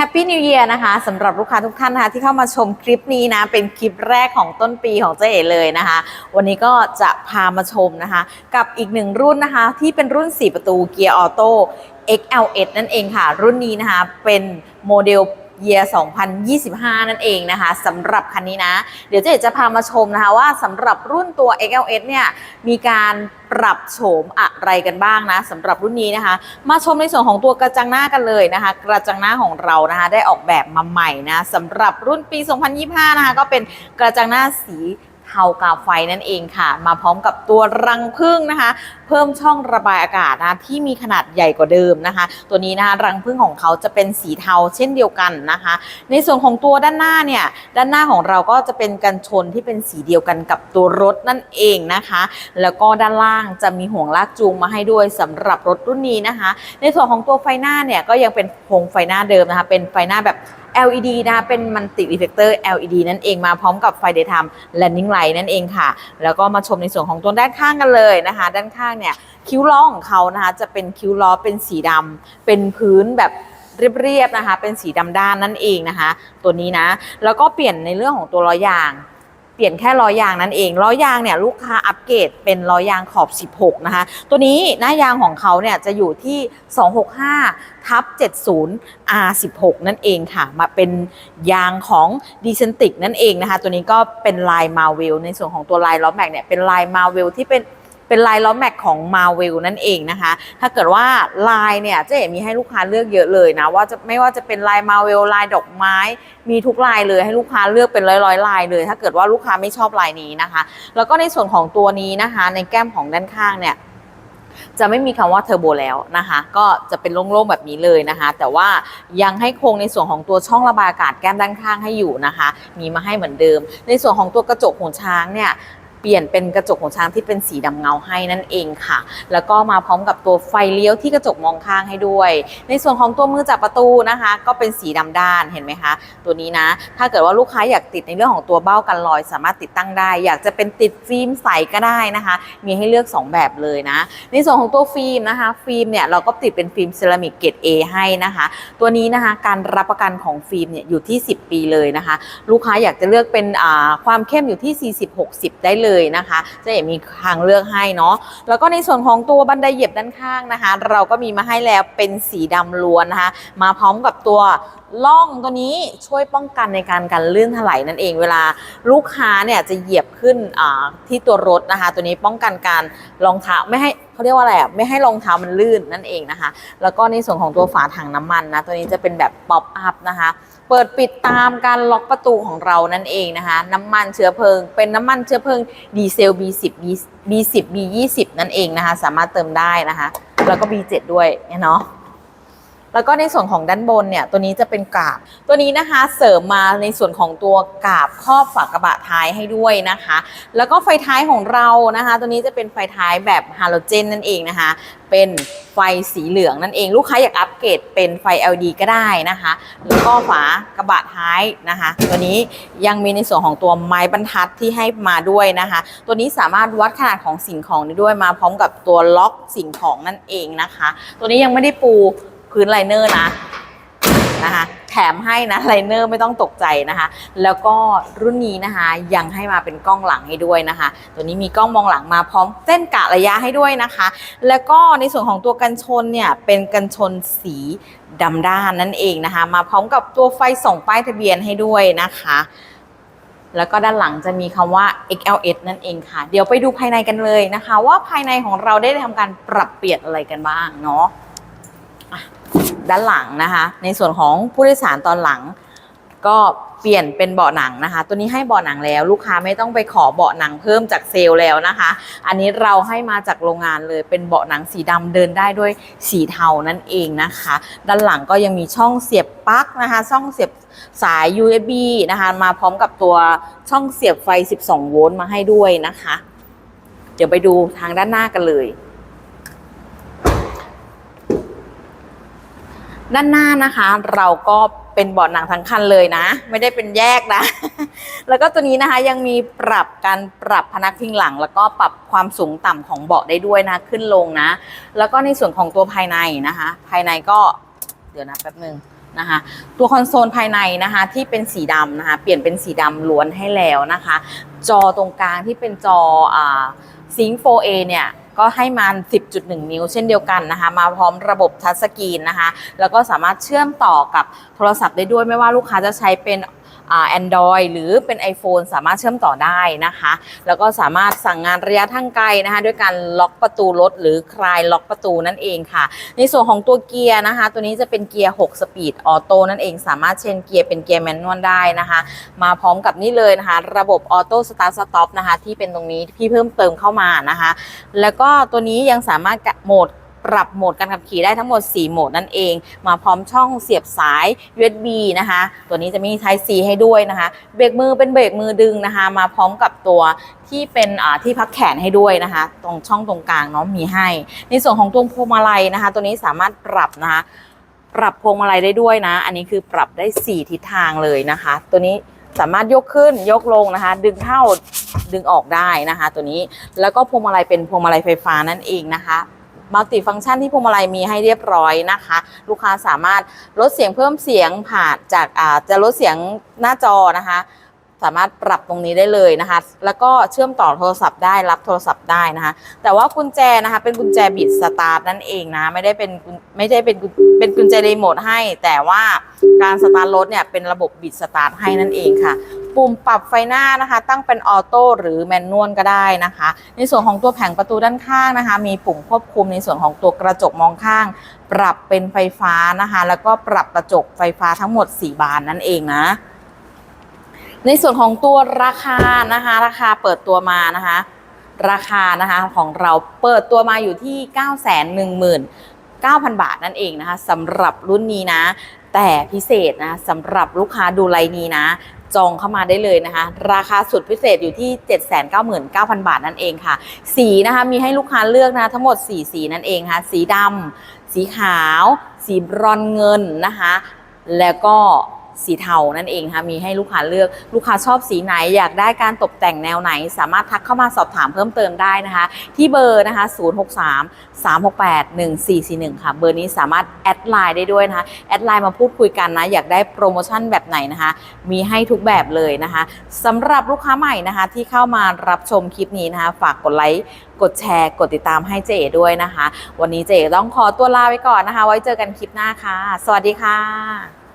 แฮปปี้นิว e ย r นะคะสำหรับลูกค้าทุกท่านนะคะที่เข้ามาชมคลิปนี้นะ เป็นคลิปแรกของต้นปีของเจ๊เอ๋เลยนะคะ วันนี้ก็จะพามาชมนะคะ กับอีกหนึ่งรุ่นนะคะ ที่เป็นรุ่น 4 ประตูเกียร์ออโต้ XLS นั่นเองค่ะ รุ่นนี้นะคะ เป็นโมเดล เยียร์2025 นั่นเองนะคะสำหรับคันนี้นะ เดี๋ยวเจ๊จะพามาชมนะคะว่าสำหรับรุ่นตัว XLS เนี่ยมีการปรับโฉมอะไรกันบ้างนะสำหรับรุ่นนี้นะคะ มาชมในส่วนของตัวกระจังหน้ากันเลยนะคะ กระจังหน้าของเรานะคะได้ออกแบบมาใหม่นะสำหรับรุ่นปี 2025 นะคะก็เป็นกระจังหน้าสี เทากาไฟนั่นเองค่ะ มาพร้อมกับตัวรังผึ้งนะคะ เพิ่มช่องระบายอากาศนะที่มีขนาดใหญ่กว่าเดิมนะคะ ตัวนี้นะคะรังผึ้งของเขาจะเป็นสีเทาเช่นเดียวกันนะคะ ในส่วนของตัวด้านหน้าเนี่ยด้านหน้าของเราก็จะเป็นกันชนที่เป็นสีเดียวกันกับตัวรถนั่นเองนะคะ แล้วก็ด้านล่างจะมีห่วงลากจูงมาให้ด้วยสำหรับรถรุ่นนี้นะคะ ในส่วนของตัวไฟหน้าเนี่ยก็ยังเป็นโครงไฟหน้าเดิมนะคะ เป็นไฟหน้าแบบ LED นะเป็นมันติ r ีเฟกเตอร์ LED นั่นเองมาพร้อมกับไฟเดทามและนิ่งไลท์นั่นเองค่ะ แล้วก็มาชมในส่วนของตัวด้านข้างกันเลยนะคะ ด้านข้างเนี่ยคิ้วล้อของเขานะคะจะเป็นคิ้วล้อเป็นสีดำเป็นพื้นแบบเรียบๆนะคะ เป็นสีดำด้านนั่นเองนะคะ ตัวนี้นะ แล้วก็เปลี่ยนในเรื่องของตัวล้อยาง เปลี่ยนแค่ล้อยางนั่นเองล้อยางเนี่ยลูกค้าอัปเกรดเป็นล้อยางขอบ 16 นะคะ ตัวนี้หน้ายางของเขาเนี่ยจะอยู่ที่ 265ทับ70 R16 นั่นเองค่ะ มาเป็นยางของดีเซนติกนั่นเองนะคะ ตัวนี้ก็เป็นลายมาเวลในส่วนของตัวลายล้อแม็กเนี่ยเป็นลายมาเวลที่เป็น เป็นลายล้อแม็กของมาเวลนั่นเองนะคะ ถ้าเกิดว่าลายเนี่ยเจ๊มีให้ลูกค้าเลือกเยอะเลยนะว่าจะไม่ว่าจะเป็นลายมาเวลลายดอกไม้ มีทุกลายเลยให้ลูกค้าเลือกเป็นร้อยๆลายเลย ถ้าเกิดว่าลูกค้าไม่ชอบลายนี้นะคะ แล้วก็ในส่วนของตัวนี้นะคะ ในแก้มของด้านข้างเนี่ยจะไม่มีคำว่าเทอร์โบแล้วนะคะ ก็จะเป็นโล่งๆแบบนี้เลยนะคะ แต่ว่ายังให้คงในส่วนของตัวช่องระบายอากาศแก้มด้านข้างให้อยู่นะคะ มีมาให้เหมือนเดิม ในส่วนของตัวกระจกหูช้างเนี่ย เปลี่ยนเป็นกระจกของช้างที่เป็นสีดำเงาให้นั่นเองค่ะ แล้วก็มาพร้อมกับตัวไฟเลี้ยวที่กระจกมองข้างให้ด้วย ในส่วนของตัวมือจับประตูนะคะ ก็เป็นสีดำด้านเห็นไหมคะตัวนี้นะ ถ้าเกิดว่าลูกค้าอยากติดในเรื่องของตัวเบ้ากันรอย สามารถติดตั้งได้ อยากจะเป็นติดฟิล์มใสก็ได้นะคะ มีให้เลือก 2 แบบเลยนะ ในส่วนของตัวฟิล์มนะคะ ฟิล์มเนี่ยเราก็ติดเป็นฟิล์มเซรามิกเกรด A ให้นะคะ ตัวนี้นะคะการรับประกันของฟิล์มเนี่ยอยู่ที่ 10 ปีเลยนะคะ ลูกค้าอยากจะเลือกเป็นความเข้มอยู่ที่ 40-60 ได้เลยนะคะจะเห็นมีทางเลือกให้เนาะแล้วก็ในส่วนของตัวบันไดเหยียบด้านข้างนะคะ เราก็มีมาให้แล้วเป็นสีดำล้วนนะคะ มาพร้อมกับตัวล่องตัวนี้ช่วยป้องกันในการกันลื่นถลายนั่นเองเวลาลูกค้าเนี่ยจะเหยียบขึ้นที่ตัวรถนะคะ ตัวนี้ป้องกันการรองเท้าไม่ให้เขาเรียกว่าอะไรอะไม่ให้รองเท้ามันลื่นนั่นเองนะคะ แล้วก็ในส่วนของตัวฝาถังน้ำมันนะตัวนี้จะเป็นแบบป๊อปอัพนะคะ เปิดปิดตามการล็อกประตูของเรานั่นเองนะคะ น้ำมันเชื้อเพลิง เป็นน้ำมันเชื้อเพลิงดีเซล B10 B10 B20 นั่นเองนะคะ สามารถเติมได้นะคะ แล้วก็ B7 ด้วยเนาะ แล้วก็ในส่วนของด้านบนเนี่ยตัวนี้จะเป็นกาบ ตัวนี้นะคะเสริมมาในส่วนของตัวกาบครอบฝากระบะท้ายให้ด้วยนะคะ แล้วก็ไฟท้ายของเรานะคะ ตัวนี้จะเป็นไฟท้ายแบบฮาโลเจนนั่นเองนะคะ เป็นไฟสีเหลืองนั่นเองลูกค้าอยากอัปเกรดเป็นไฟ LED ก็ได้นะคะ แล้วก็ฝากระบะท้ายนะคะ ตัวนี้ยังมีในส่วนของตัวไม้บรรทัดที่ให้มาด้วยนะคะ ตัวนี้สามารถวัดขนาดของสิ่งของได้ด้วยมาพร้อมกับตัวล็อกสิ่งของนั่นเองนะคะ ตัวนี้ยังไม่ได้ปู พื้นไลเนอร์นะนะคะแถมให้นะไลเนอร์ไม่ต้องตกใจนะคะ แล้วก็รุ่นนี้นะคะยังให้มาเป็นกล้องหลังให้ด้วยนะคะ ตัวนี้มีกล้องมองหลังมาพร้อมเส้นกะระยะให้ด้วยนะคะ แล้วก็ในส่วนของตัวกันชนเนี่ยเป็นกันชนสีดำด้านนั่นเองนะคะ มาพร้อมกับตัวไฟส่องป้ายทะเบียนให้ด้วยนะคะ แล้วก็ด้านหลังจะมีคำว่า XLS นั่นเองค่ะ เดี๋ยวไปดูภายในกันเลยนะคะ ว่าภายในของเราได้ทำการปรับเปลี่ยนอะไรกันบ้างเนาะอะ ด้านหลังนะคะ ในส่วนของผู้โดยสารตอนหลัง ก็เปลี่ยนเป็นเบาะหนังนะคะ ตัวนี้ให้เบาะหนังแล้ว ลูกค้าไม่ต้องไปขอเบาะหนังเพิ่มจากเซลล์แล้วนะคะ อันนี้เราให้มาจากโรงงานเลยเป็นเบาะหนังสีดำเดินได้ด้วยสีเทานั่นเองนะคะ ด้านหลังก็ยังมีช่องเสียบปลั๊กนะคะช่องเสียบสาย USB นะคะมาพร้อมกับตัวช่องเสียบไฟ 12 โวลต์มาให้ด้วยนะคะ เดี๋ยวไปดูทางด้านหน้ากันเลย ด้านหน้านะคะ เราก็เป็นเบาะหนังทั้งคันเลยนะ ไม่ได้เป็นแยกนะ แล้วก็ตัวนี้นะคะยังมีปรับการปรับพนักพิงหลัง แล้วก็ปรับความสูงต่ำของเบาะได้ด้วยนะขึ้นลงนะ แล้วก็ในส่วนของตัวภายในนะคะ ภายในก็เดี๋ยวนะแป๊บหนึ่งนะคะตัวคอนโซลภายในนะคะที่เป็นสีดำนะคะเปลี่ยนเป็นสีดำล้วนให้แล้วนะคะ จอตรงกลางที่เป็นจอซิง 4A เนี่ย ก็ให้มา 10.1 นิ้วเช่นเดียวกันนะคะ มาพร้อมระบบทัชสกรีนนะคะ แล้วก็สามารถเชื่อมต่อกับโทรศัพท์ได้ด้วยไม่ว่าลูกค้าจะใช้เป็น อ่า Android หรือเป็น iPhone สามารถเชื่อมต่อได้นะคะ แล้วก็สามารถสั่งงานระยะทางไกลนะคะด้วยการล็อกประตูรถหรือคลายล็อกประตูนั่นเองค่ะ ในส่วนของตัวเกียร์นะคะ ตัวนี้จะเป็นเกียร์ 6 สปีดออโต้นั่นเองสามารถเชนเกียร์เป็นเกียร์แมนนวลได้นะคะ มาพร้อมกับนี่เลยนะคะ ระบบออโต้สตาร์ทสต็อปนะคะที่เป็นตรงนี้ที่เพิ่มเติมเข้ามานะคะ แล้วก็ตัวนี้ยังสามารถโหมด ปรับโหมดการขับขี่ได้ทั้งหมด 4 โหมดนั่นเอง มาพร้อมช่องเสียบสาย USB นะคะ ตัวนี้จะมี Type C ให้ด้วยนะคะ เบรกมือเป็นเบรกมือดึงนะคะ มาพร้อมกับตัวที่เป็นที่พักแขนให้ด้วยนะคะ ตรงช่องตรงกลางเนาะมีให้ ในส่วนของตัวพวงมาลัยนะคะ ตัวนี้สามารถปรับนะคะปรับพวงมาลัยได้ด้วยนะ อันนี้คือปรับได้ 4 ทิศทางเลยนะคะ ตัวนี้สามารถยกขึ้นยกลงนะคะ ดึงเข้าดึงออกได้นะคะ ตัวนี้แล้วก็พวงมาลัยเป็นพวงมาลัยไฟฟ้านั่นเองนะคะ มัลติฟังก์ชันที่พวงมาลัยมีให้เรียบร้อยนะคะ ลูกค้าสามารถลดเสียงเพิ่มเสียงผ่านจากาจะลดเสียงหน้าจอนะคะ สามารถปรับตรงนี้ได้เลยนะคะ แล้วก็เชื่อมต่อโทรศัพท์ได้รับโทรศัพท์ได้นะคะ แต่ว่ากุญแจนะคะเป็นกุญแจบิดสตาร์ทนั่นเองนะไม่ได้เป็นไม่ได้เป็นเป็นกุญแจรีโมทให้ แต่ว่าการสตาร์ทรถเนี่ยเป็นระบบบิดสตาร์ทให้นั่นเองค่ะ ปุ่มปรับไฟหน้านะคะ ตั้งเป็นออโต้หรือแมนนวลก็ได้นะคะ ในส่วนของตัวแผงประตูด้านข้างนะคะ มีปุ่มควบคุมในส่วนของตัวกระจกมองข้าง ปรับเป็นไฟฟ้านะคะ แล้วก็ปรับกระจกไฟฟ้าทั้งหมด 4 บานนั่นเองนะในส่วนของตัวราคานะคะ ราคาเปิดตัวมานะคะ ราคานะคะของเราเปิดตัวมาอยู่ที่ 9 1 9 0 0 0 บาทนั่นเองนะคะสำหรับรุ่นนี้นะ แต่พิเศษนะสำหรับลูกค้าดูไลนี้นะ จองเข้ามาได้เลยนะคะ ราคาสุดพิเศษอยู่ที่ 799,000 บาทนั่นเองค่ะ สีนะคะมีให้ลูกค้าเลือกนะทั้งหมด 4 สีนั่นเองค่ะ สีดำสีขาว สีบรอนเงินนะคะ แล้วก็ สีเทานั่นเองค่ะมีให้ลูกค้าเลือกลูกค้าชอบสีไหนอยากได้การตกแต่งแนวไหน สามารถทักเข้ามาสอบถามเพิ่มเติมได้นะคะ ที่เบอร์นะคะ 063 368 1441 ค่ะ เบอร์นี้สามารถแอดไลน์ได้ด้วยนะคะแอดไลน์มาพูดคุยกันนะ อยากได้โปรโมชั่นแบบไหนนะคะ มีให้ทุกแบบเลยนะคะสำหรับลูกค้าใหม่นะคะ ที่เข้ามารับชมคลิปนี้นะคะ ฝากกดไลค์กดแชร์กดติดตามให้เจด้วยนะคะ วันนี้เจต้องขอตัวลาไปก่อนนะคะ ไว้เจอกันคลิปหน้าค่ะ สวัสดีค่ะ